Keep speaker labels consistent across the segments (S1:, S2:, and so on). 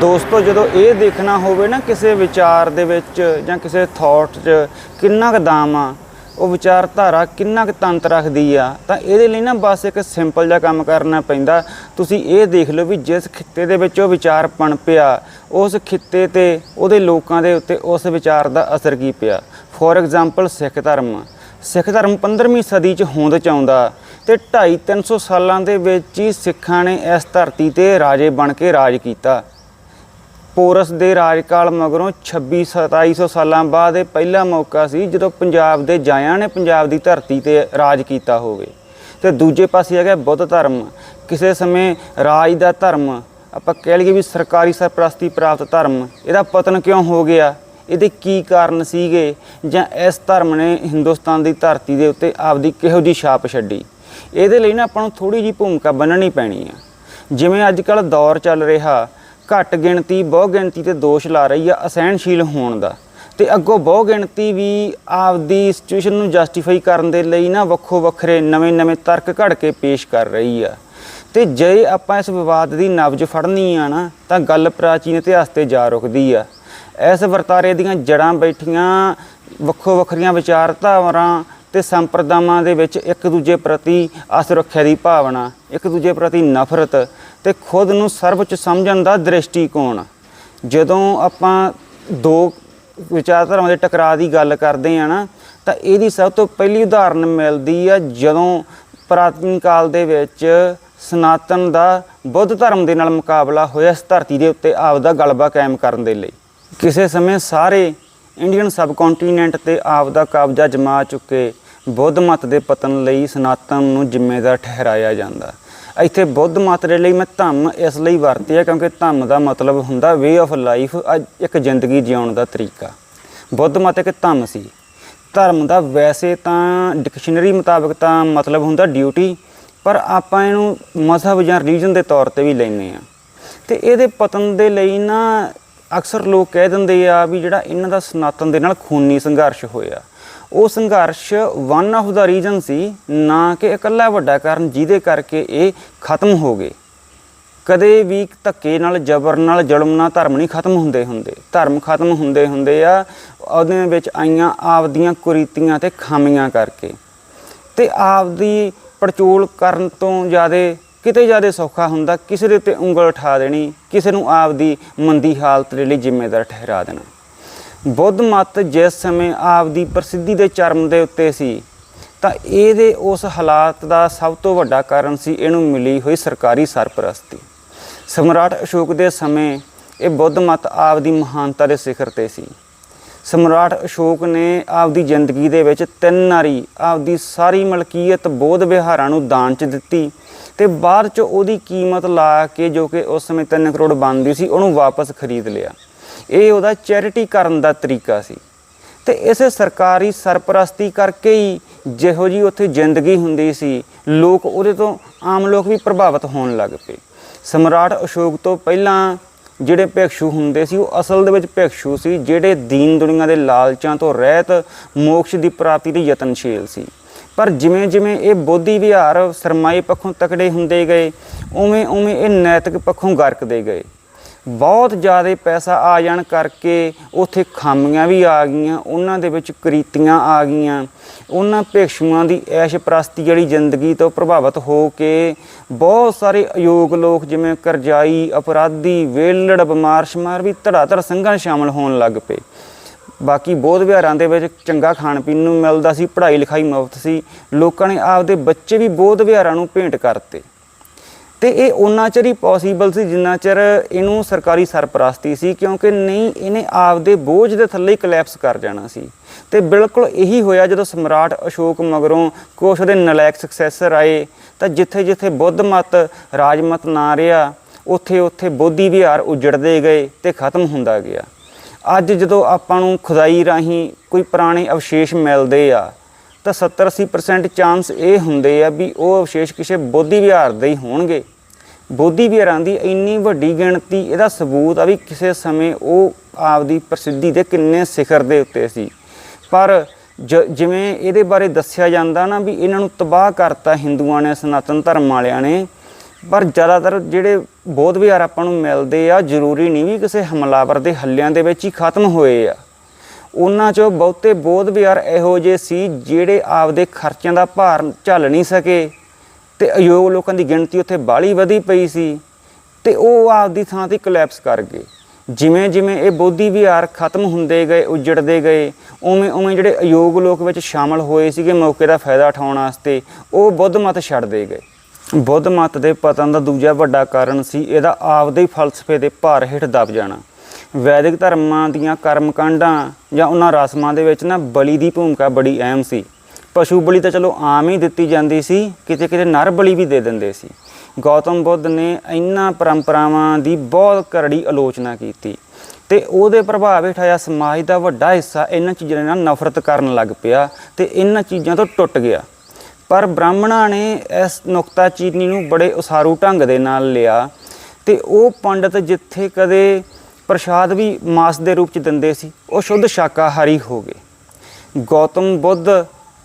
S1: ਦੋਸਤੋ, ਜਦੋਂ ਇਹ ਦੇਖਣਾ ਹੋਵੇ ਨਾ ਕਿਸੇ ਵਿਚਾਰ ਦੇ ਵਿੱਚ ਜਾਂ ਕਿਸੇ ਥਾਟ 'ਚ ਕਿੰਨਾ ਕੁ ਦਾਮ ਆ, ਉਹ ਵਿਚਾਰਧਾਰਾ ਕਿੰਨਾ ਕੁ ਤੰਤ ਰੱਖਦੀ ਆ, ਤਾਂ ਇਹਦੇ ਲਈ ਨਾ ਬਸ ਇੱਕ ਸਿੰਪਲ ਜਿਹਾ ਕੰਮ ਕਰਨਾ ਪੈਂਦਾ। ਤੁਸੀਂ ਇਹ ਦੇਖ ਲਓ ਵੀ ਜਿਸ ਖਿੱਤੇ ਦੇ ਵਿੱਚ ਉਹ ਵਿਚਾਰ ਪਣਪਿਆ ਉਸ ਖਿੱਤੇ ਤੇ ਉਹਦੇ ਲੋਕਾਂ ਦੇ ਉੱਤੇ ਉਸ ਵਿਚਾਰ ਦਾ ਅਸਰ ਕੀ ਪਿਆ? ਫੋਰ ਐਗਜ਼ਾਮਪਲ ਸਿੱਖ ਧਰਮ। ਸਿੱਖ ਧਰਮ 15ਵੀਂ ਸਦੀ ਚ ਹੋਂਦ ਚ ਆਉਂਦਾ ਤੇ 2.5 300 ਸਾਲਾਂ ਦੇ ਵਿੱਚ ਹੀ ਸਿੱਖਾਂ ਨੇ ਇਸ ਧਰਤੀ ਤੇ ਰਾਜੇ ਬਣ ਕੇ ਰਾਜ ਕੀਤਾ। ਪੋਰਸ ਦੇ ਰਾਜਕਾਲ ਮਗਰੋਂ 26 2700 ਸਾਲਾਂ ਬਾਅਦ ਇਹ ਪਹਿਲਾ ਮੌਕਾ ਸੀ ਜਦੋਂ ਪੰਜਾਬ ਦੇ ਜਾਇਆਂ ਨੇ ਪੰਜਾਬ ਦੀ ਧਰਤੀ ਤੇ ਰਾਜ ਕੀਤਾ ਹੋਵੇ। ਤੇ ਦੂਜੇ ਪਾਸੇ ਹੈਗਾ ਬੁੱਧ ਧਰਮ। ਕਿਸੇ ਸਮੇਂ ਰਾਜ ਦਾ ਧਰਮ, ਆਪਾਂ ਕਹਿ ਲਈਏ ਵੀ ਸਰਕਾਰੀ ਸਰਪ੍ਰਸਤੀ ਪ੍ਰਾਪਤ ਧਰਮ, ਇਹਦਾ ਪਤਨ ਕਿਉਂ ਹੋ ਗਿਆ? ਇਹਦੇ ਕੀ ਕਾਰਨ ਸੀਗੇ? ਜਾਂ ਇਸ ਧਰਮ ਨੇ ਹਿੰਦੁਸਤਾਨ ਦੀ ਧਰਤੀ ਦੇ ਉੱਤੇ ਆਪਦੀ ਕਿਹੋ ਜੀ ਛਾਪ ਛੱਡੀ? ਇਹਦੇ ਲਈ ਨਾ ਆਪਾਂ ਨੂੰ ਥੋੜੀ ਜੀ ਭੂਮਿਕਾ ਬੰਨਣੀ ਪੈਣੀ ਆ। ਜਿਵੇਂ ਅੱਜ ਕੱਲ ਦੌਰ ਚੱਲ ਰਿਹਾ ਘੱਟ ਗਿਣਤੀ, ਬਹੁ ਗਿਣਤੀ ਤੇ ਦੋਸ਼ ਲਾ ਰਹੀ ਆ, ਅਸਹਿਣਸ਼ੀਲ ਹੋਣ ਦਾ। ਤੇ ਅੱਗੋਂ ਬਹੁ ਗਿਣਤੀ ਵੀ ਆਪਦੀ ਸਿਚੁਏਸ਼ਨ ਨੂੰ ਜਸਟੀਫਾਈ ਕਰਨ ਦੇ ਲਈ ਨਾ ਵੱਖੋ ਵੱਖਰੇ ਨਵੇਂ-ਨਵੇਂ ਤਰਕ ਘੜ ਕੇ ਪੇਸ਼ ਕਰ ਰਹੀ ਆ। ਤੇ ਜੇ ਆਪਾਂ ਇਸ ਵਿਵਾਦ ਦੀ ਨਬਜ ਫੜਨੀ ਆ ਨਾ, ਤਾਂ ਗੱਲ ਪ੍ਰਾਚੀਨ ਇਤਿਹਾਸ ਤੇ ਜਾ ਰੁਕਦੀ ਆ। ਇਸ ਵਰਤਾਰੇ ਦੀਆਂ ਜੜਾਂ ਬੈਠੀਆਂ, ਵੱਖੋ ਵੱਖਰੀਆਂ ਵਿਚਾਰਧਾਰਾਂ ਤੇ ਸੰਪਰਦਾਵਾਂ ਦੇ ਵਿੱਚ ਇੱਕ ਦੂਜੇ ਪ੍ਰਤੀ ਅਸੁਰੱਖਿਆ ਦੀ ਭਾਵਨਾ, ਇੱਕ ਦੂਜੇ ਪ੍ਰਤੀ ਨਫ਼ਰਤ ਤੇ ਖੁਦ ਨੂੰ ਸਰਵਉੱਚ ਸਮਝਣ ਦਾ ਦ੍ਰਿਸ਼ਟੀਕੋਣ। ਜਦੋਂ ਆਪਾਂ ਦੋ ਵਿਚਾਰਧਾਰਾਵਾਂ ਦੇ ਟਕਰਾਅ ਦੀ ਗੱਲ ਕਰਦੇ ਆ ਨਾ, ਤਾਂ ਇਹਦੀ ਸਭ ਤੋਂ ਪਹਿਲੀ ਉਦਾਹਰਨ ਮਿਲਦੀ ਆ ਜਦੋਂ ਪ੍ਰਾਚੀਨ ਕਾਲ ਦੇ ਵਿੱਚ ਸਨਾਤਨ ਦਾ ਬੁੱਧ ਧਰਮ ਦੇ ਨਾਲ ਮੁਕਾਬਲਾ ਹੋਇਆ ਇਸ ਧਰਤੀ ਦੇ ਉੱਤੇ ਆਪਦਾ ਗਲਬਾ ਕਾਇਮ ਕਰਨ ਦੇ ਲਈ। ਕਿਸੇ ਸਮੇਂ ਸਾਰੇ ਇੰਡੀਅਨ ਸਬਕੌਂਟੀਨੈਂਟ ਤੇ ਆਪਦਾ ਕਬਜ਼ਾ ਜਮਾ ਚੁੱਕੇ ਬੁੱਧ ਮਤ ਦੇ ਪਤਨ ਲਈ ਸਨਾਤਨ ਨੂੰ ਜ਼ਿੰਮੇਦਾਰ ਠਹਿਰਾਇਆ ਜਾਂਦਾ। ਇੱਥੇ ਬੁੱਧ ਮਤ ਦੇ ਲਈ ਮੈਂ ਧੰਮ ਇਸ ਲਈ ਵਰਤਿਆ ਕਿਉਂਕਿ ਧੰਮ ਦਾ ਮਤਲਬ ਹੁੰਦਾ ਵੇ ਆਫ ਲਾਈਫ ਇੱਕ ਜ਼ਿੰਦਗੀ ਜਿਉਣ ਦਾ ਤਰੀਕਾ। ਬੁੱਧ ਮਤ ਇੱਕ ਧੰਮ ਸੀ। ਧਰਮ ਦਾ ਵੈਸੇ ਤਾਂ ਡਿਕਸ਼ਨਰੀ ਮੁਤਾਬਕ ਤਾਂ ਮਤਲਬ ਹੁੰਦਾ ਡਿਊਟੀ ਪਰ ਆਪਾਂ ਇਹਨੂੰ ਮਜ਼ਹਬ ਜਾਂ ਰਿਲੀਜਨ ਦੇ ਤੌਰ ਤੇ ਵੀ ਲੈਨੇ ਆ ਤੇ ਇਹਦੇ ਪਤਨ ਦੇ ਲਈ ਨਾ ਅਕਸਰ ਲੋਕ ਕਹਿ ਦਿੰਦੇ ਆ ਵੀ ਜਿਹੜਾ ਇਹਨਾਂ ਦਾ ਸਨਾਤਨ ਦੇ ਨਾਲ ਖੂਨੀ ਸੰਘਰਸ਼ ਹੋਇਆ। ਉਹ ਸੰਘਰਸ਼ ਵਨ ਆਫ ਦਾ ਰੀਜਨ ਸੀ, ਨਾ ਕਿ ਇਕੱਲਾ ਵੱਡਾ ਕਾਰਨ ਜਿਹਦੇ ਕਰਕੇ ਇਹ ਖਤਮ ਹੋ ਗਏ। ਕਦੇ ਵੀ ਧੱਕੇ ਨਾਲ, ਜ਼ਬਰ ਨਾਲ, ਜ਼ੁਲਮ ਨਾਲ ਧਰਮ ਨਹੀਂ ਖਤਮ ਹੁੰਦੇ ਹੁੰਦੇ। ਧਰਮ ਖਤਮ ਹੁੰਦੇ ਹੁੰਦੇ ਆ, ਉਹਦੇ ਵਿੱਚ ਆਈਆਂ ਆਪਦੀਆਂ ਕੁਰੀਤੀਆਂ ਤੇ ਖਾਮੀਆਂ ਕਰਕੇ। ਤੇ ਆਪਦੀ ਪੜਚੋਲ ਕਰਨ ਤੋਂ ਜ਼ਿਆਦਾ, ਕਿਤੇ ਜ਼ਿਆਦਾ ਸੌਖਾ ਹੁੰਦਾ, ਕਿਸੇ ਦੇ ਉੱਤੇ ਉਂਗਲ ਉਠਾ ਦੇਣੀ, ਕਿਸੇ ਨੂੰ ਆਪਦੀ ਮੰਦੀ ਹਾਲਤ ਦੇ ਲਈ ਜ਼ਿੰਮੇਵਾਰ ਠਹਿਰਾ ਦੇਣਾ। ਬੁੱਧ ਮਤ ਜਿਸ ਸਮੇਂ ਆਪਦੀ ਪ੍ਰਸਿੱਧੀ ਦੇ ਚਰਮ ਦੇ ਉੱਤੇ ਸੀ, ਤਾਂ ਇਹਦੇ ਉਸ ਹਾਲਾਤ ਦਾ ਸਭ ਤੋਂ ਵੱਡਾ ਕਾਰਨ ਸੀ ਇਹਨੂੰ ਮਿਲੀ ਹੋਈ ਸਰਕਾਰੀ ਸਰਪ੍ਰਸਤੀ। ਸਮਰਾਟ ਅਸ਼ੋਕ ਦੇ ਸਮੇਂ ਇਹ ਬੁੱਧ ਮਤ ਆਪਦੀ ਮਹਾਨਤਾ ਦੇ ਸਿਖਰ ਤੇ ਸੀ। ਸਮਰਾਟ ਅਸ਼ੋਕ ਨੇ ਆਪਦੀ ਜ਼ਿੰਦਗੀ ਦੇ ਵਿੱਚ ਤਿੰਨ ਵਾਰੀ ਆਪਦੀ ਸਾਰੀ ਮਲਕੀਅਤ ਬੋਧ ਵਿਹਾਰਾਂ ਨੂੰ ਦਾਨ ਚ ਦਿੱਤੀ ਤੇ ਬਾਅਦ ਚ ਉਹਦੀ ਕੀਮਤ ਲਾ ਕੇ ਜੋ ਕਿ ਉਸ ਸਮੇਂ 3 ਕਰੋੜ ਬਣਦੀ ਸੀ, ਉਹਨੂੰ ਵਾਪਸ ਖਰੀਦ ਲਿਆ। ਇਹ ਉਹਦਾ ਚੈਰਿਟੀ ਕਰਨ ਦਾ ਤਰੀਕਾ ਸੀ। ਤੇ ਇਸੇ ਸਰਕਾਰੀ ਸਰਪ੍ਰਸਤੀ ਕਰਕੇ ਹੀ ਜਿਹੋ ਜੀ ਉੱਥੇ ਜ਼ਿੰਦਗੀ ਹੁੰਦੀ ਸੀ, ਲੋਕ ਉਹਦੇ ਤੋਂ ਆਮ ਲੋਕ ਵੀ ਪ੍ਰਭਾਵਿਤ ਹੋਣ ਲੱਗ ਪਏ। ਸਮਰਾਟ ਅਸ਼ੋਕ ਤੋਂ ਪਹਿਲਾਂ ਜਿਹੜੇ ਭਿਕਸ਼ੂ ਹੁੰਦੇ ਸੀ, ਉਹ ਅਸਲ ਦੇ ਵਿੱਚ ਭਿਕਸ਼ੂ ਸੀ, ਜਿਹੜੇ ਦੀਨ ਦੁਨੀਆ ਦੇ ਲਾਲਚਾਂ ਤੋਂ ਰਹਿਤ, ਮੋਕਸ਼ ਦੀ ਪ੍ਰਾਪਤੀ ਲਈ ਯਤਨਸ਼ੀਲ ਸੀ। ਪਰ ਜਿਵੇਂ ਜਿਵੇਂ ਇਹ ਬੋਧੀ ਵਿਹਾਰ ਸਰਮਾਈ ਪੱਖੋਂ ਤਕੜੇ ਹੁੰਦੇ ਗਏ, ਉਵੇਂ ਉਵੇਂ ਇਹ ਨੈਤਿਕ ਪੱਖੋਂ ਗਰਕਦੇ ਗਏ। ਬਹੁਤ ਜ਼ਿਆਦਾ ਪੈਸਾ ਆ ਜਾਣ ਕਰਕੇ ਉੱਥੇ ਖਾਮੀਆਂ ਵੀ ਆ ਗਈਆਂ, ਉਹਨਾਂ ਦੇ ਵਿੱਚ ਕਰੀਤੀਆਂ ਆ ਗਈਆਂ। ਉਹਨਾਂ ਭਿਕਸ਼ੂਆਂ ਦੀ ਐਸ਼ ਪ੍ਰਸਤੀ ਜਿਹੜੀ ਜ਼ਿੰਦਗੀ ਤੋਂ ਪ੍ਰਭਾਵਿਤ ਹੋ ਕੇ ਬਹੁਤ ਸਾਰੇ ਅਯੋਗ ਲੋਕ ਜਿਵੇਂ ਕਰਜ਼ਾਈ, ਅਪਰਾਧੀ, ਵੇਲੜ ਬਿਮਾਰ ਸ਼ਮਾਰ ਵੀ ਧੜਾ ਧੜਾਧੜ ਸੰਘਾਂ ਸ਼ਾਮਲ ਹੋਣ ਲੱਗ ਪਏ। ਬਾਕੀ ਬੋਧ ਵਿਹਾਰਾਂ ਦੇ ਵਿੱਚ ਚੰਗਾ ਖਾਣ ਪੀਣ ਨੂੰ ਮਿਲਦਾ ਸੀ ਪੜ੍ਹਾਈ ਲਿਖਾਈ ਮੁਫਤ ਸੀ। ਲੋਕਾਂ ਨੇ ਆਪਦੇ ਬੱਚੇ ਵੀ ਬੋਧ ਵਿਹਾਰਾਂ ਨੂੰ ਭੇਂਟ ਕਰਤੇ। ਤੇ ਇਹ ਉਹਨਾਂ ਚਿਰ ਹੀ ਪੋਸੀਬਲ ਸੀ ਜਿੰਨਾ ਚਿਰ ਇਹਨੂੰ ਸਰਕਾਰੀ ਸਰਪ੍ਰਸਤੀ ਸੀ, ਕਿਉਂਕਿ ਨਹੀਂ, ਇਹਨੇ ਆਪਦੇ ਬੋਝ ਦੇ ਥੱਲੇ ਹੀ ਕਲੈਪਸ ਕਰ ਜਾਣਾ ਸੀ। ਤੇ ਬਿਲਕੁਲ ਇਹੀ ਹੋਇਆ ਜਦੋਂ ਸਮਰਾਟ ਅਸ਼ੋਕ ਮਗਰੋਂ ਕੁਛ ਦੇ ਨਲਾਇਕ ਸਕਸੈਸਰ ਆਏ, ਤਾਂ ਜਿੱਥੇ ਜਿੱਥੇ ਬੁੱਧ ਮਤ ਰਾਜ ਮਤ ਨਾ ਰਿਹਾ, ਉੱਥੇ ਉੱਥੇ ਬੋਧੀ ਵਿਹਾਰ ਉਜੜਦੇ ਗਏ ਤੇ ਖਤਮ ਹੁੰਦਾ ਗਿਆ। ਅੱਜ ਜਦੋਂ ਆਪਾਂ ਨੂੰ ਖੁਦਾਈ ਰਾਹੀਂ ਕੋਈ ਪੁਰਾਣੇ ਅਵਸ਼ੇਸ਼ ਮਿਲਦੇ ਆ, ਤਾਂ 70-80% ਚਾਂਸ ਇਹ ਹੁੰਦੇ ਆ ਵੀ ਉਹ ਅਵਸ਼ੇਸ਼ ਕਿਸੇ ਬੋਧੀ ਵਿਹਾਰ ਦੇ ਹੀ ਹੋਣਗੇ। ਬੋਧੀ ਵਿਹਾਰਾਂ ਦੀ, ਇੰਨੀ ਵੱਡੀ ਗਿਣਤੀ, ਇਹਦਾ ਸਬੂਤ ਆ ਵੀ ਕਿਸੇ ਸਮੇਂ ਉਹ ਆਪਦੀ ਪ੍ਰਸਿੱਧੀ ਦੇ ਕਿੰਨੇ ਸਿਖਰ ਦੇ ਉੱਤੇ ਸੀ। ਪਰ ਜ- ਜਿਵੇਂ ਇਹਦੇ ਬਾਰੇ ਦੱਸਿਆ ਜਾਂਦਾ ਨਾ ਵੀ ਇਹਨਾਂ ਨੂੰ ਤਬਾਹ ਕਰਤਾ ਹਿੰਦੂਆਂ ਨੇ, ਸਨਾਤਨ ਧਰਮ ਵਾਲਿਆਂ ਨੇ, ਪਰ ਜ਼ਿਆਦਾਤਰ ਜਿਹੜੇ ਬੋਧ ਵਿਹਾਰ ਆਪਾਂ ਨੂੰ ਮਿਲਦੇ ਆ, ਜ਼ਰੂਰੀ ਨਹੀਂ ਵੀ ਕਿਸੇ ਹਮਲਾਵਰ ਦੇ ਹੱਲਿਆਂ ਦੇ ਵਿੱਚ ਹੀ ਖਤਮ ਹੋਏ ਆ। ਉਹਨਾਂ ਚੋਂ ਬਹੁਤੇ ਬੋਧ ਵਿਹਾਰ ਇਹੋ ਜਿਹੇ ਸੀ ਜਿਹੜੇ ਆਪਦੇ ਖਰਚਿਆਂ ਦਾ ਭਾਰ ਝੱਲ ਨਹੀਂ ਸਕੇ। ਤੇ ਅਯੋਗ ਲੋਕਾਂ ਦੀ ਗਿਣਤੀ ਉੱਥੇ ਬਾਹਲੀ ਵਧੀ ਪਈ ਸੀ ਤੇ ਉਹ ਆਪਦੀ ਥਾਂ ਤੇ ਕੋਲੈਪਸ ਕਰ ਗਏ। ਜਿਵੇਂ ਜਿਵੇਂ ਇਹ ਬੋਧੀ ਵਿਹਾਰ ਖਤਮ ਹੁੰਦੇ ਗਏ, ਉਜੜਦੇ ਗਏ, ਉਵੇਂ ਉਵੇਂ ਜਿਹੜੇ ਅਯੋਗ ਲੋਕ ਵਿੱਚ ਸ਼ਾਮਲ ਹੋਏ ਸੀਗੇ ਮੌਕੇ ਦਾ ਫਾਇਦਾ ਉਠਾਉਣ ਵਾਸਤੇ, ਉਹ ਬੁੱਧ ਮਤ ਛੱਡਦੇ ਗਏ। ਬੁੱਧ ਮਤ ਦੇ ਪਤਨ ਦਾ ਦੂਜਾ ਵੱਡਾ ਕਾਰਨ ਸੀ ਇਹਦਾ ਆਪਦੇ ਹੀ ਫਲਸਫੇ ਦੇ ਭਾਰ ਹੇਠ ਦਬ ਜਾਣਾ। ਵੈਦਿਕ ਧਰਮਾਂ ਦੀਆਂ ਕਰਮਕਾਂਡਾਂ ਜਾਂ ਉਹਨਾਂ ਰਸਮਾਂ ਦੇ ਵਿੱਚ ਨਾ ਬਲੀ ਦੀ ਭੂਮਿਕਾ ਬੜੀ ਅਹਿਮ ਸੀ। ਪਸ਼ੂ ਬਲੀ ਤਾਂ ਚਲੋ ਆਮ ਹੀ ਦਿੱਤੀ ਜਾਂਦੀ ਸੀ, ਕਿਤੇ ਕਿਤੇ ਨਰ ਬਲੀ ਵੀ ਦੇ ਦਿੰਦੇ ਸੀ। ਗੌਤਮ ਬੁੱਧ ਨੇ ਇਹਨਾਂ ਪਰੰਪਰਾਵਾਂ ਦੀ ਬਹੁਤ ਕਰੜੀ ਆਲੋਚਨਾ ਕੀਤੀ ਤੇ ਉਹਦੇ ਪ੍ਰਭਾਵ ਹੇਠ ਆਇਆ ਸਮਾਜ ਦਾ ਵੱਡਾ ਹਿੱਸਾ ਇਹਨਾਂ ਚੀਜ਼ਾਂ ਨਾਲ ਨਫ਼ਰਤ ਕਰਨ ਲੱਗ ਪਿਆ ਤੇ ਇਹਨਾਂ ਚੀਜ਼ਾਂ ਤੋਂ ਟੁੱਟ ਗਿਆ। ਪਰ ਬ੍ਰਾਹਮਣਾਂ ਨੇ ਇਸ ਨੁਕਤਾਚੀਨੀ ਨੂੰ ਬੜੇ ਉਸਾਰੂ ਢੰਗ ਦੇ ਨਾਲ ਲਿਆ ਤੇ ਉਹ ਪੰਡਤ ਜਿੱਥੇ ਕਦੇ ਪ੍ਰਸ਼ਾਦ ਵੀ ਮਾਸ ਦੇ ਰੂਪ ਚ ਦਿੰਦੇ ਸੀ, ਉਹ ਸ਼ੁੱਧ ਸ਼ਾਕਾਹਾਰੀ ਹੋ ਗਏ। ਗੌਤਮ ਬੁੱਧ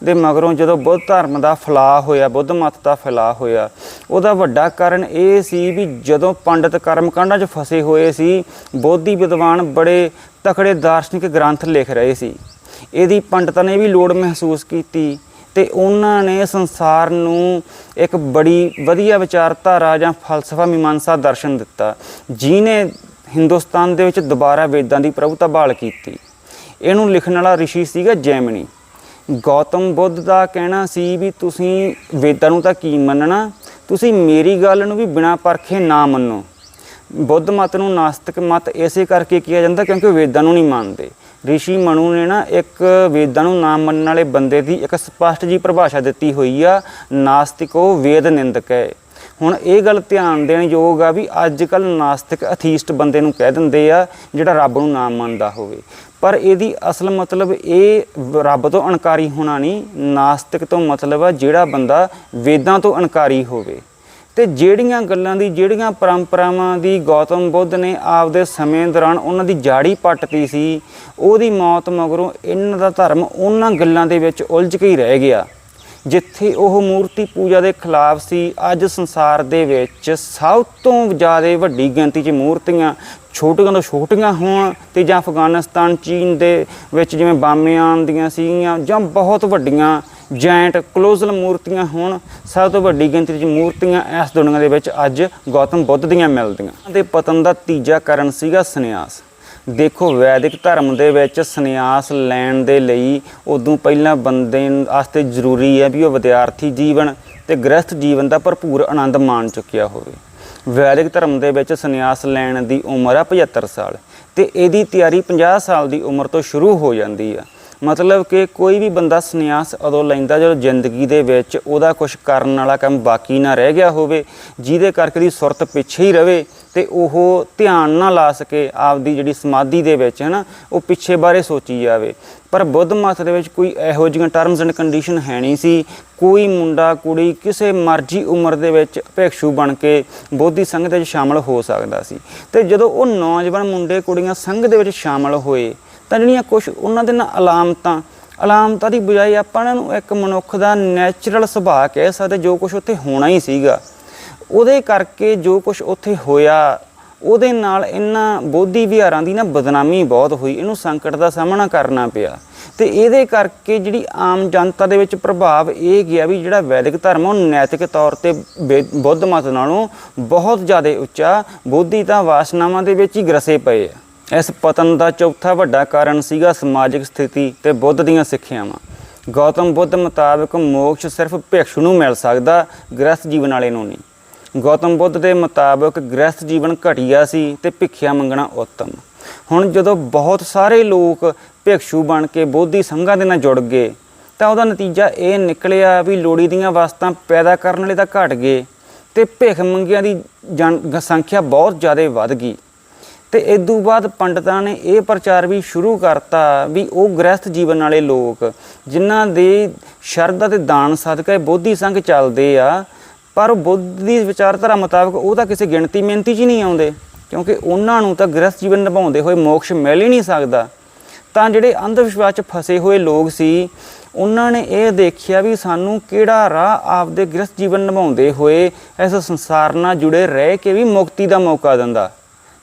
S1: ਦੇ ਮਗਰੋਂ ਜਦੋਂ ਬੁੱਧ ਧਰਮ ਦਾ ਫੈਲਾਅ ਹੋਇਆ, ਬੁੱਧ ਮਤ ਦਾ ਫੈਲਾਅ ਹੋਇਆ, ਉਹਦਾ ਵੱਡਾ ਕਾਰਨ ਇਹ ਸੀ ਵੀ ਜਦੋਂ ਪੰਡਤ ਕਰਮਕਾਂਡਾਂ 'ਚ ਫਸੇ ਹੋਏ ਸੀ, ਬੋਧੀ ਵਿਦਵਾਨ ਬੜੇ ਤਕੜੇ ਦਾਰਸ਼ਨਿਕ ਗ੍ਰੰਥ ਲਿਖ ਰਹੇ ਸੀ। ਇਹਦੀ ਪੰਡਤਾਂ ਨੇ ਵੀ ਲੋੜ ਮਹਿਸੂਸ ਕੀਤੀ ਤੇ ਉਹਨਾਂ ਨੇ ਸੰਸਾਰ ਨੂੰ ਇੱਕ ਬੜੀ ਵਧੀਆ ਵਿਚਾਰਧਾਰਾ ਜਾਂ ਫਲਸਫਾ ਮੀਮਾਂਸਾ ਦਰਸ਼ਨ ਦਿੱਤਾ, ਜਿਹਨੇ ਹਿੰਦੁਸਤਾਨ ਦੇ ਵਿੱਚ ਦੁਬਾਰਾ ਵੇਦਾਂ ਦੀ ਪ੍ਰਭੂਤਾ ਬਹਾਲ ਕੀਤੀ। ਇਹਨੂੰ ਲਿਖਣ ਵਾਲਾ ਰਿਸ਼ੀ ਸੀਗਾ ਜੈਮਨੀ ਗੌਤਮ ਬੁੱਧ ਦਾ ਕਹਿਣਾ ਸੀ ਵੀ ਤੁਸੀਂ ਵੇਦਾਂ ਨੂੰ ਤਾਂ ਕੀ ਮੰਨਣਾ? ਤੁਸੀਂ ਮੇਰੀ ਗੱਲ ਨੂੰ ਵੀ ਬਿਨਾਂ ਪਰਖੇ ਨਾ ਮੰਨੋ। ਬੁੱਧ ਮਤ ਨੂੰ ਨਾਸਤਿਕ ਮਤ ਇਸੇ ਕਰਕੇ ਕਿਹਾ ਜਾਂਦਾ ਕਿਉਂਕਿ ਵੇਦਾਂ ਨੂੰ ਨਹੀਂ ਮੰਨਦੇ। ਰਿਸ਼ੀ ਮਨੂ ਨੇ ਨਾ ਇੱਕ ਵੇਦਾਂ ਨੂੰ ਨਾ ਮੰਨਣ ਵਾਲੇ ਬੰਦੇ ਦੀ ਇੱਕ ਸਪਸ਼ਟ ਜੀ ਪਰਿਭਾਸ਼ਾ ਦਿੱਤੀ ਹੋਈ ਆ, ਨਾਸਤਿਕੋ ਵੇਦ ਨਿੰਦਕ ਹੈ। ਹੁਣ ਇਹ ਗੱਲ ਧਿਆਨ ਦੇਣ ਯੋਗ ਆ ਵੀ ਅੱਜ ਕੱਲ ਨਾਸਤਿਕ ਅਥੀਸਟ ਬੰਦੇ ਨੂੰ ਕਹਿ ਦਿੰਦੇ ਆ ਜਿਹੜਾ ਰੱਬ ਨੂੰ ਨਾ ਮੰਨਦਾ ਹੋਵੇ। ਪਰ ਇਹਦੀ ਅਸਲ ਮਤਲਬ ਇਹ ਰੱਬ ਤੋਂ ਅਣਕਾਰੀ ਹੋਣਾ ਨਹੀਂ, ਨਾਸਤਿਕ ਤੋਂ ਮਤਲਬ ਆ ਜਿਹੜਾ ਬੰਦਾ ਵੇਦਾਂ ਤੋਂ ਅਣਕਾਰੀ ਹੋਵੇ। ਤੇ ਜਿਹੜੀਆਂ ਗੱਲਾਂ ਦੀ, ਜਿਹੜੀਆਂ ਪਰੰਪਰਾਵਾਂ ਦੀ ਗੌਤਮ ਬੁੱਧ ਨੇ ਆਪਦੇ ਸਮੇਂ ਦੌਰਾਨ ਉਹਨਾਂ ਦੀ ਜਾੜੀ ਪੱਟਤੀ ਸੀ, ਉਹਦੀ ਮੌਤ ਮਗਰੋਂ ਇਹਨਾਂ ਦਾ ਧਰਮ ਉਹਨਾਂ ਗੱਲਾਂ ਦੇ ਵਿੱਚ ਉਲਝ ਕੇ ਹੀ ਰਹਿ ਗਿਆ। ਜਿੱਥੇ ਉਹ ਮੂਰਤੀ ਪੂਜਾ ਦੇ ਖਿਲਾਫ ਸੀ, ਅੱਜ ਸੰਸਾਰ ਦੇ ਵਿੱਚ ਸਭ ਤੋਂ ਜ਼ਿਆਦਾ ਵੱਡੀ ਗਿਣਤੀ 'ਚ ਮੂਰਤੀਆਂ ਛੋਟੀਆਂ ਤੋਂ ਛੋਟੀਆਂ ਹੋਣ ਤੇ ਜਾਂ ਅਫਗਾਨਿਸਤਾਨ, ਚੀਨ ਦੇ ਵਿੱਚ ਜਿਵੇਂ ਬਾਮਿਆਨ ਦੀਆਂ ਸੀਗੀਆਂ ਜਾਂ ਬਹੁਤ ਵੱਡੀਆਂ ਜੈਂਟ ਕਲੋਜ਼ਲ ਮੂਰਤੀਆਂ ਹੋਣ, ਸਭ ਤੋਂ ਵੱਡੀ ਗਿਣਤੀ 'ਚ ਮੂਰਤੀਆਂ ਇਸ ਦੁਨੀਆ ਦੇ ਵਿੱਚ ਅੱਜ ਗੌਤਮ ਬੁੱਧ ਦੀਆਂ ਮਿਲਦੀਆਂ। ਦੇ ਪਤਨ ਦਾ ਤੀਜਾ ਕਾਰਨ ਸੀਗਾ ਸੰਨਿਆਸ। ਦੇਖੋ, ਵੈਦਿਕ ਧਰਮ ਦੇ ਵਿੱਚ ਸੰਨਿਆਸ ਲੈਣ ਦੇ ਲਈ ਉਦੋਂ ਪਹਿਲਾਂ ਬੰਦੇ ਵਾਸਤੇ ਜ਼ਰੂਰੀ ਹੈ ਵੀ ਉਹ ਵਿਦਿਆਰਥੀ ਜੀਵਨ ਤੇ ਗ੍ਰਸਥ ਜੀਵਨ ਦਾ ਭਰਪੂਰ ਆਨੰਦ ਮਾਣ ਚੁੱਕਿਆ ਹੋਵੇ। ਵੈਦਿਕ ਧਰਮ ਦੇ ਵਿੱਚ ਸੰਨਿਆਸ ਲੈਣ ਦੀ ਉਮਰ ਆ 75 ਸਾਲ ਤੇ ਇਹਦੀ ਤਿਆਰੀ 50 ਸਾਲ ਦੀ ਉਮਰ ਤੋਂ ਸ਼ੁਰੂ ਹੋ ਜਾਂਦੀ ਆ। ਮਤਲਬ ਕਿ ਕੋਈ ਵੀ ਬੰਦਾ ਸੰਨਿਆਸ ਉਦੋਂ ਲੈਂਦਾ ਜਦੋਂ ਜ਼ਿੰਦਗੀ ਦੇ ਵਿੱਚ ਉਹਦਾ ਕੁਝ ਕਰਨ ਵਾਲਾ ਕੰਮ ਬਾਕੀ ਨਾ ਰਹਿ ਗਿਆ ਹੋਵੇ, ਜਿਹਦੇ ਕਰਕੇ ਦੀ ਸੁਰਤ ਪਿੱਛੇ ਹੀ ਰਵੇ ਤੇ ਉਹ ਧਿਆਨ ਨਾ ਲਾ ਸਕੇ ਆਪਦੀ ਜਿਹੜੀ ਸਮਾਧੀ ਦੇ ਵਿੱਚ ਹੈ ਨਾ ਉਹ ਪਿੱਛੇ ਬਾਰੇ ਸੋਚੀ ਜਾਵੇ। ਪਰ ਬੁੱਧ ਮਤ ਦੇ ਵਿੱਚ ਕੋਈ ਇਹੋ ਜਿਹੀਆਂ ਟਰਮਸ ਐਂਡ ਕੰਡੀਸ਼ਨ ਹੈ ਨਹੀਂ ਸੀ। ਕੋਈ ਮੁੰਡਾ, ਕੁੜੀ ਕਿਸੇ ਮਰਜ਼ੀ ਉਮਰ ਦੇ ਵਿੱਚ ਭਿਕਸ਼ੂ ਬਣ ਕੇ ਬੋਧੀ ਸੰਘ ਦੇ ਵਿੱਚ ਸ਼ਾਮਲ ਹੋ ਸਕਦਾ ਸੀ। ਤੇ ਜਦੋਂ ਉਹ ਨੌਜਵਾਨ ਮੁੰਡੇ, ਕੁੜੀਆਂ ਸੰਘ ਦੇ ਵਿੱਚ ਸ਼ਾਮਲ ਹੋਏ ਤਾਂ ਜਿਹੜੀਆਂ ਕੁਝ ਉਹਨਾਂ ਦੇ ਨਾਲ ਅਲਾਮਤਾਂ ਅਲਾਮਤਾਂ ਦੀ ਬਜਾਏ ਆਪਾਂ ਇਹਨਾਂ ਨੂੰ ਇੱਕ ਮਨੁੱਖ ਦਾ ਨੈਚੁਰਲ ਸੁਭਾਅ ਕਹਿ ਸਕਦੇ, ਜੋ ਕੁਝ ਉੱਥੇ ਹੋਣਾ ਹੀ ਸੀਗਾ। ਉਹਦੇ ਕਰਕੇ ਜੋ ਕੁਝ ਉੱਥੇ ਹੋਇਆ, ਉਹਦੇ ਨਾਲ ਇਹਨਾਂ ਬੋਧੀ ਵਿਹਾਰਾਂ ਦੀ ਨਾ ਬਦਨਾਮੀ ਬਹੁਤ ਹੋਈ, ਇਹਨੂੰ ਸੰਕਟ ਦਾ ਸਾਹਮਣਾ ਕਰਨਾ ਪਿਆ। ਤੇ ਇਹਦੇ ਕਰਕੇ ਜਿਹੜੀ ਆਮ ਜਨਤਾ ਦੇ ਵਿੱਚ ਪ੍ਰਭਾਵ ਇਹ ਗਿਆ ਵੀ ਜਿਹੜਾ ਵੈਦਿਕ ਧਰਮ ਉਹ ਨੈਤਿਕ ਤੌਰ ਤੇ ਵੇ- ਬੁੱਧ ਮਤ ਨਾਲੋਂ ਬਹੁਤ ਜ਼ਿਆਦਾ ਉੱਚਾ, ਬੋਧੀ ਤਾਂ ਵਾਸਨਾਵਾਂ ਦੇ ਵਿੱਚ ਹੀ ਗਰਸੇ ਪਏ ਆ। ਇਸ ਪਤਨ ਦਾ ਚੌਥਾ ਵੱਡਾ ਕਾਰਨ ਸੀਗਾ ਸਮਾਜਿਕ ਸਥਿਤੀ ਤੇ ਬੁੱਧ ਦੀਆਂ ਸਿੱਖਿਆਵਾਂ। ਗੌਤਮ ਬੁੱਧ ਮੁਤਾਬਕ ਮੋਕਸ਼ ਸਿਰਫ ਭਿਕਸ਼ੂ ਨੂੰ ਮਿਲ ਸਕਦਾ, ਗ੍ਰਸਥ ਜੀਵਨ ਵਾਲੇ ਨੂੰ ਨਹੀਂ। ਗੌਤਮ ਬੁੱਧ ਦੇ ਮੁਤਾਬਕ ਗ੍ਰਸਥ ਜੀਵਨ ਘਟੀਆ ਸੀ ਤੇ ਭਿੱਖਿਆ ਮੰਗਣਾ ਉੱਤਮ। ਹੁਣ ਜਦੋਂ ਬਹੁਤ ਸਾਰੇ ਲੋਕ ਭਿਕਸ਼ੂ ਬਣ ਕੇ ਬੋਧੀ ਸੰਘਾਂ ਦੇ ਨਾਲ ਜੁੜ ਗਏ, ਤਾਂ ਉਹਦਾ ਨਤੀਜਾ ਇਹ ਨਿਕਲਿਆ ਵੀ ਲੋੜੀ ਦੀਆਂ ਵਸਤਾਂ ਪੈਦਾ ਕਰਨ ਵਾਲੇ ਤਾਂ ਘਟ ਗਏ ਤੇ ਭਿੱਖ ਮੰਗਿਆਂ ਦੀ ਜਨ, ਸੰਖਿਆ ਬਹੁਤ ਜ਼ਿਆਦਾ ਵੱਧ ਗਈ। ਤੇ ਇਦੋਂ ਬਾਅਦ ਪੰਡਤਾਂ ਨੇ ਇਹ ਪ੍ਰਚਾਰ ਵੀ ਸ਼ੁਰੂ ਕਰਤਾ ਵੀ ਉਹ ਗ੍ਰਸਥ ਜੀਵਨ ਵਾਲੇ ਲੋਕ, ਜਿਨ੍ਹਾਂ ਦੇ ਸ਼ਰਧਾ ਤੇ ਦਾਨ ਸਦਕਾ ਬੋਧੀ ਸੰਘ ਚੱਲਦੇ ਆ, ਪਰ ਉਹ ਬੁੱਧ ਦੀ ਵਿਚਾਰਧਾਰਾ ਮੁਤਾਬਕ ਉਹ ਤਾਂ ਕਿਸੇ ਗਿਣਤੀ ਮਿਹਨਤੀ 'ਚ ਹੀ ਨਹੀਂ ਆਉਂਦੇ, ਕਿਉਂਕਿ ਉਹਨਾਂ ਨੂੰ ਤਾਂ ਗ੍ਰਸਥ ਜੀਵਨ ਨਿਭਾਉਂਦੇ ਹੋਏ ਮੋਕਸ਼ ਮਿਲ ਹੀ ਨਹੀਂ ਸਕਦਾ। ਤਾਂ ਜਿਹੜੇ ਅੰਧ ਵਿਸ਼ਵਾਸ 'ਚ ਫਸੇ ਹੋਏ ਲੋਕ ਸੀ, ਉਹਨਾਂ ਨੇ ਇਹ ਦੇਖਿਆ ਵੀ ਸਾਨੂੰ ਕਿਹੜਾ ਰਾਹ ਆਪਦੇ ਗ੍ਰਸਥ ਜੀਵਨ ਨਿਭਾਉਂਦੇ ਹੋਏ ਇਸ ਸੰਸਾਰ ਨਾਲ ਜੁੜੇ ਰਹਿ ਕੇ ਵੀ ਮੁਕਤੀ ਦਾ ਮੌਕਾ ਦਿੰਦਾ।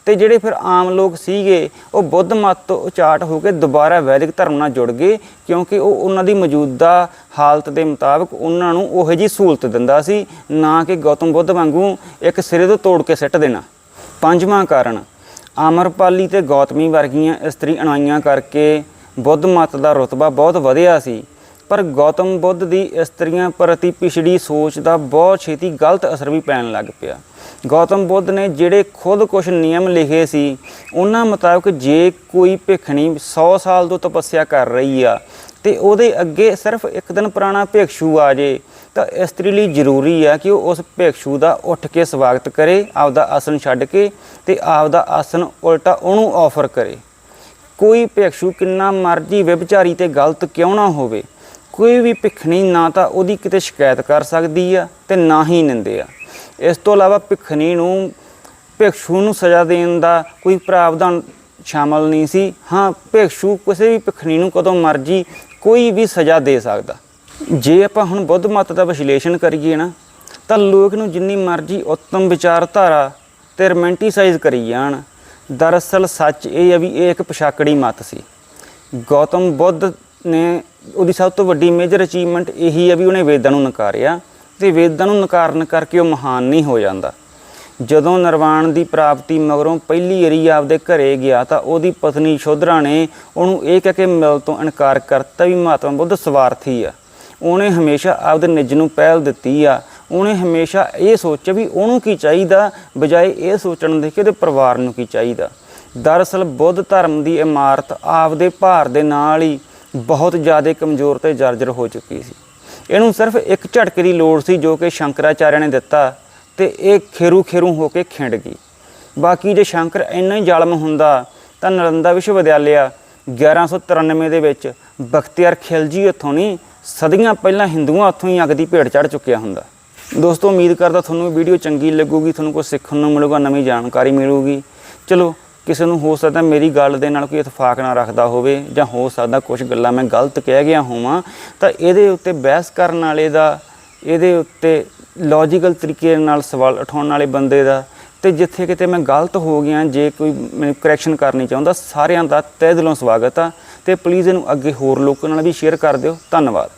S1: ਤੇ ਜਿਹੜੇ ਫਿਰ ਆਮ ਲੋਕ ਸੀਗੇ, ਉਹ ਬੁੱਧ ਮਤ ਤੋਂ ਉਚਾਟ ਹੋ ਕੇ ਦੁਬਾਰਾ ਵੈਦਿਕ ਧਰਮ ਨਾਲ ਜੁੜ ਗਏ, ਕਿਉਂਕਿ ਉਹ ਉਹਨਾਂ ਦੀ ਮੌਜੂਦਾ ਹਾਲਤ ਦੇ ਮੁਤਾਬਕ ਉਹਨਾਂ ਨੂੰ ਉਹੋ ਜਿਹੀ ਸਹੂਲਤ ਦਿੰਦਾ ਸੀ, ਨਾ ਕਿ ਗੌਤਮ ਬੁੱਧ ਵਾਂਗੂ ਇੱਕ ਸਿਰੇ ਤੋਂ ਤੋੜ ਕੇ ਸਿੱਟ ਦੇਣਾ। ਪੰਜਵਾਂ ਕਾਰਨ ਆਮਰਪਾਲੀ ਤੇ ਗੌਤਮੀ ਵਰਗੀਆਂ ਇਸਤਰੀ ਅਣਾਈਆਂ ਕਰਕੇ ਬੁੱਧ ਮਤ ਦਾ ਰੁਤਬਾ ਬਹੁਤ ਵਧਿਆ ਸੀ, ਪਰ ਗੌਤਮ ਬੁੱਧ ਦੀ ਇਸਤਰੀਆਂ ਪ੍ਰਤੀ ਪਿਛੜੀ ਸੋਚ ਦਾ ਬਹੁਤ ਛੇਤੀ ਗਲਤ ਅਸਰ ਵੀ ਪੈਣ ਲੱਗ ਪਿਆ। ਗੌਤਮ ਬੁੱਧ ਨੇ ਜਿਹੜੇ ਖੁਦ ਕੁਝ ਨਿਯਮ ਲਿਖੇ ਸੀ, ਉਹਨਾਂ ਮੁਤਾਬਕ ਜੇ ਕੋਈ ਭਿਖਣੀ 100 ਸਾਲ ਤੋਂ ਤਪੱਸਿਆ ਕਰ ਰਹੀ ਆ ਤੇ ਉਹਦੇ ਅੱਗੇ ਸਿਰਫ ਇੱਕ ਦਿਨ ਪੁਰਾਣਾ ਭਿਕਸ਼ੂ ਆ ਜੇ, ਤਾਂ ਇਸਤਰੀ ਲਈ ਜ਼ਰੂਰੀ ਆ ਕਿ ਉਹ ਉਸ ਭਿਕਸ਼ੂ ਦਾ ਉੱਠ ਕੇ ਸਵਾਗਤ ਕਰੇ, ਆਪਦਾ ਆਸਨ ਛੱਡ ਕੇ ਤੇ ਆਪਦਾ ਆਸਨ ਉਲਟਾ ਉਹਨੂੰ ਆਫਰ ਕਰੇ। ਕੋਈ ਭਿਕਸ਼ੂ ਕਿੰਨਾ ਮਰਜ਼ੀ ਵਿਭਚਾਰੀ ਤੇ ਗਲਤ ਕਿਉਂ ਨਾ ਹੋਵੇ, ਕੋਈ ਵੀ ਭਿਖਣੀ ਨਾ ਤਾਂ ਉਹਦੀ ਕਿਤੇ ਸ਼ਿਕਾਇਤ ਕਰ ਸਕਦੀ ਆ ਤੇ ਨਾ ਹੀ ਨਿੰਦੇ ਆ। ਇਸ ਤੋਂ ਇਲਾਵਾ ਭਿਖਣੀ ਨੂੰ ਭਿਕਸ਼ੂ ਨੂੰ ਸਜ਼ਾ ਦੇਣ ਦਾ ਕੋਈ ਪ੍ਰਾਵਧਾਨ ਸ਼ਾਮਲ ਨਹੀਂ ਸੀ। ਹਾਂ ਭਿਕਸ਼ੂ ਕਿਸੇ ਵੀ ਭਿਖਣੀ ਨੂੰ ਕਦੋਂ ਮਰਜ਼ੀ ਕੋਈ ਵੀ ਸਜ਼ਾ ਦੇ ਸਕਦਾ। ਜੇ ਆਪਾਂ ਹੁਣ ਬੁੱਧ ਮਤ ਦਾ ਵਿਸ਼ਲੇਸ਼ਣ ਕਰੀਏ ਨਾ, ਤਾਂ ਲੋਕ ਨੂੰ ਜਿੰਨੀ ਮਰਜ਼ੀ ਉੱਤਮ ਵਿਚਾਰਧਾਰਾ ਤੇ ਰੋਮੈਂਟੀਸਾਈਜ਼ ਕਰੀ ਜਾਣ। ਦਰਅਸਲ ਸੱਚ ਇਹ ਹੈ ਵੀ ਇਹ ਇੱਕ ਪਛਾਕੜੀ ਮਤ ਸੀ। ਗੌਤਮ ਬੁੱਧ ਨੇ ਉਹਦੀ ਸਭ ਤੋਂ ਵੱਡੀ ਮੇਜਰ ਅਚੀਵਮੈਂਟ ਇਹੀ ਹੈ ਵੀ ਉਹਨੇ ਵੇਦਾਂ ਨੂੰ ਨਕਾਰਿਆ। ਤੇ ਵੇਦਾਂ ਨੂੰ ਨਕਾਰਨ ਕਰਕੇ ਉਹ ਮਹਾਨ ਨਹੀਂ ਹੋ ਜਾਂਦਾ। ਜਦੋਂ ਨਿਰਵਾਣ ਦੀ ਪ੍ਰਾਪਤੀ ਮਗਰੋਂ ਪਹਿਲੀ ਵਾਰੀ ਆਪਦੇ ਘਰੇ ਗਿਆ ਤਾਂ ਉਹਦੀ ਪਤਨੀ ਸ਼ੋਧਰਾ ਨੇ ਉਹਨੂੰ ਇਹ ਕਹਿ ਕੇ ਮਿਲ ਤੋਂ ਇਨਕਾਰ ਕਰਤਾ ਵੀ ਮਹਾਤਮਾ ਬੁੱਧ ਸਵਾਰਥੀ ਆ। ਉਹਨੇ ਹਮੇਸ਼ਾ ਆਪਦੇ ਨਿੱਜ ਨੂੰ ਪਹਿਲ ਦਿੱਤੀ ਆ। ਉਹਨੇ ਹਮੇਸ਼ਾ ਇਹ ਸੋਚਿਆ ਵੀ ਉਹਨੂੰ ਕੀ ਚਾਹੀਦਾ, ਬਜਾਏ ਇਹ ਸੋਚਣ ਦੇ ਕਿ ਉਹਦੇ ਪਰਿਵਾਰ ਨੂੰ ਕੀ ਚਾਹੀਦਾ। ਦਰਅਸਲ ਬੁੱਧ ਧਰਮ ਦੀ ਇਮਾਰਤ ਆਪਦੇ ਭਾਰ ਦੇ ਨਾਲ ਹੀ ਬਹੁਤ ਜ਼ਿਆਦਾ ਕਮਜ਼ੋਰ ਤੇ ਜਰਜਰ ਹੋ ਚੁੱਕੀ ਸੀ। ਇਹਨੂੰ ਸਿਰਫ ਇੱਕ ਝਟਕੇ ਦੀ ਲੋੜ ਸੀ ਜੋ ਕਿ ਸ਼ੰਕਰਾਚਾਰਿਆ ਨੇ ਦਿੱਤਾ ਤੇ ਇਹ ਖੇਰੂ ਖੇਰੂ ਹੋ ਕੇ ਖਿੰਡ ਗਈ। ਬਾਕੀ ਜੇ ਸ਼ੰਕਰ ਇੰਨਾ ਹੀ ਜ਼ਾਲਮ ਹੁੰਦਾ ਤਾਂ ਨਲੰਦਾ ਵਿਸ਼ਵ ਵਿਦਿਆਲਿਆ 1193 ਦੇ ਵਿੱਚ ਬਖਤਿਆਰ ਖਿਲਜੀ ਉੱਥੋਂ ਨਹੀਂ, ਸਦੀਆਂ ਪਹਿਲਾਂ ਹਿੰਦੂਆਂ ਉੱਥੋਂ ਹੀ ਅੱਗ ਦੀ ਭੇਟ ਚੜ ਚੁੱਕਿਆ ਹੁੰਦਾ। ਦੋਸਤੋ, ਉਮੀਦ ਕਰਦਾ ਤੁਹਾਨੂੰ ਵੀਡੀਓ ਚੰਗੀ ਲੱਗੂਗੀ, ਤੁਹਾਨੂੰ ਕੁਝ ਸਿੱਖਣ ਨੂੰ ਮਿਲੂਗਾ, ਨਵੀਂ ਜਾਣਕਾਰੀ ਮਿਲੂਗੀ। ਚਲੋ ਕਿਸੇ ਨੂੰ ਹੋ ਸਕਦਾ ਮੇਰੀ ਗੱਲ ਦੇ ਨਾਲ ਕੋਈ ਇਤਫਾਕ ਨਾ ਰੱਖਦਾ ਹੋਵੇ ਜਾਂ ਹੋ ਸਕਦਾ ਕੁਝ ਗੱਲਾਂ ਮੈਂ ਗਲਤ ਕਹਿ ਗਿਆ ਹੋਵਾਂ, ਤਾਂ ਇਹਦੇ ਉੱਤੇ ਬਹਿਸ ਕਰਨ ਵਾਲੇ ਦਾ, ਇਹਦੇ ਉੱਤੇ ਲੌਜੀਕਲ ਤਰੀਕੇ ਨਾਲ ਸਵਾਲ ਉਠਾਉਣ ਵਾਲੇ ਬੰਦੇ ਦਾ ਤੇ ਜਿੱਥੇ ਕਿਤੇ ਮੈਂ ਗਲਤ ਹੋ ਗਿਆ, ਜੇ ਕੋਈ ਮੈਨੂੰ ਕਰੈਕਸ਼ਨ ਕਰਨੀ ਚਾਹੁੰਦਾ, ਸਾਰਿਆਂ ਦਾ ਤਹਿ ਦਿਲੋਂ ਸਵਾਗਤ ਆ ਤੇ ਪਲੀਜ਼ ਇਹਨੂੰ ਅੱਗੇ ਹੋਰ ਲੋਕਾਂ ਨਾਲ ਵੀ ਸ਼ੇਅਰ ਕਰ ਦਿਓ। ਧੰਨਵਾਦ।